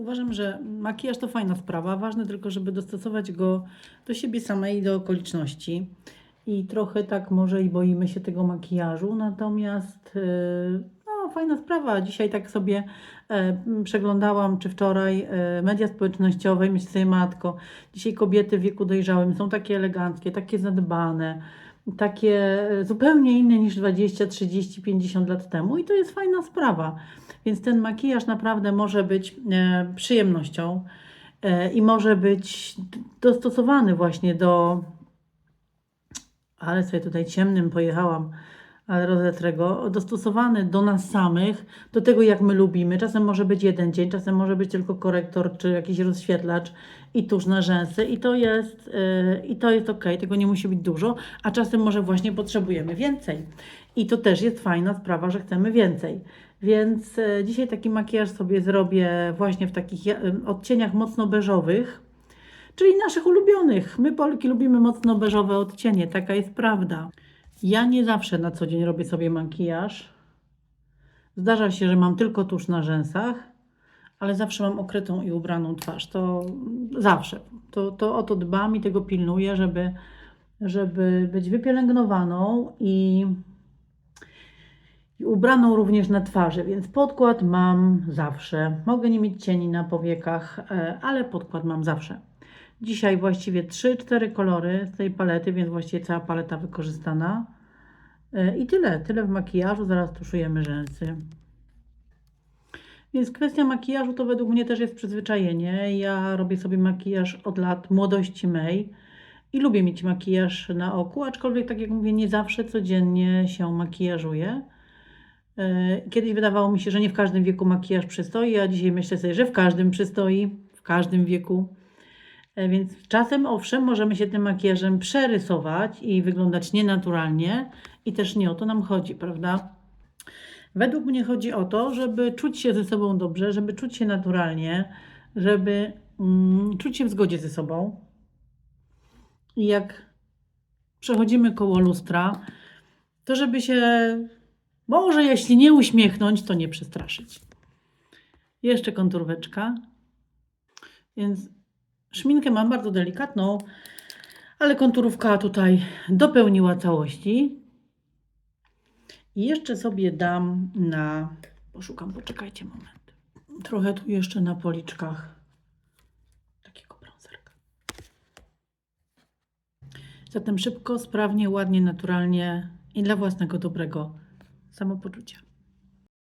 Uważam, że makijaż to fajna sprawa. Ważne tylko, żeby dostosować go do siebie samej i do okoliczności. I trochę tak może i boimy się tego makijażu, natomiast yy, no, fajna sprawa. Dzisiaj tak sobie e, przeglądałam, czy wczoraj e, media społecznościowe i myślę sobie, matko, dzisiaj kobiety w wieku dojrzałym są takie eleganckie, takie zadbane, takie e, zupełnie inne niż 20, 30, 50 lat temu i to jest fajna sprawa. Więc ten makijaż naprawdę może być e, przyjemnością e, i może być dostosowany właśnie do. Ale sobie tutaj ciemnym pojechałam, ale rozetrę. Dostosowany do nas samych, do tego jak my lubimy. Czasem może być jeden dzień, czasem może być tylko korektor czy jakiś rozświetlacz i tusz na rzęsy i to jest, e, i to jest ok, tego nie musi być dużo, a czasem może właśnie potrzebujemy więcej. I to też jest fajna sprawa, że chcemy więcej. Więc e, dzisiaj taki makijaż sobie zrobię właśnie w takich odcieniach mocno beżowych, czyli naszych ulubionych. My Polki lubimy mocno beżowe odcienie, taka jest prawda. Ja nie zawsze na co dzień robię sobie makijaż. Zdarza się, że mam tylko tusz na rzęsach, ale zawsze mam okrytą i ubraną twarz. To zawsze. To, to o to dbam i tego pilnuję, żeby, żeby być wypielęgnowaną i i ubraną również na twarzy, więc podkład mam zawsze. Mogę nie mieć cieni na powiekach, e, ale podkład mam zawsze. Dzisiaj właściwie 3-4 kolory z tej palety, więc właściwie cała paleta wykorzystana. E, I tyle, tyle w makijażu. Zaraz tuszujemy rzęsy. Więc kwestia makijażu to według mnie też jest przyzwyczajenie. Ja robię sobie makijaż od lat młodości mej i lubię mieć makijaż na oku, aczkolwiek tak jak mówię, nie zawsze codziennie się makijażuję. E, Kiedyś wydawało mi się, że nie w każdym wieku makijaż przystoi, a dzisiaj myślę sobie, że w każdym przystoi, w każdym wieku. E, Więc czasem, owszem, możemy się tym makijażem przerysować i wyglądać nienaturalnie, i też nie o to nam chodzi, prawda? Według mnie chodzi o to, żeby czuć się ze sobą dobrze, żeby czuć się naturalnie, żeby mm, czuć się w zgodzie ze sobą. I jak przechodzimy koło lustra, to żeby się może jeśli nie uśmiechnąć, to nie przestraszyć. Jeszcze konturweczka. Więc szminkę mam bardzo delikatną, ale konturówka tutaj dopełniła całości. I jeszcze sobie dam na. Poszukam, poczekajcie moment. Trochę tu jeszcze na policzkach takiego brązerka. Zatem szybko, sprawnie, ładnie, naturalnie i dla własnego dobrego samopoczucia.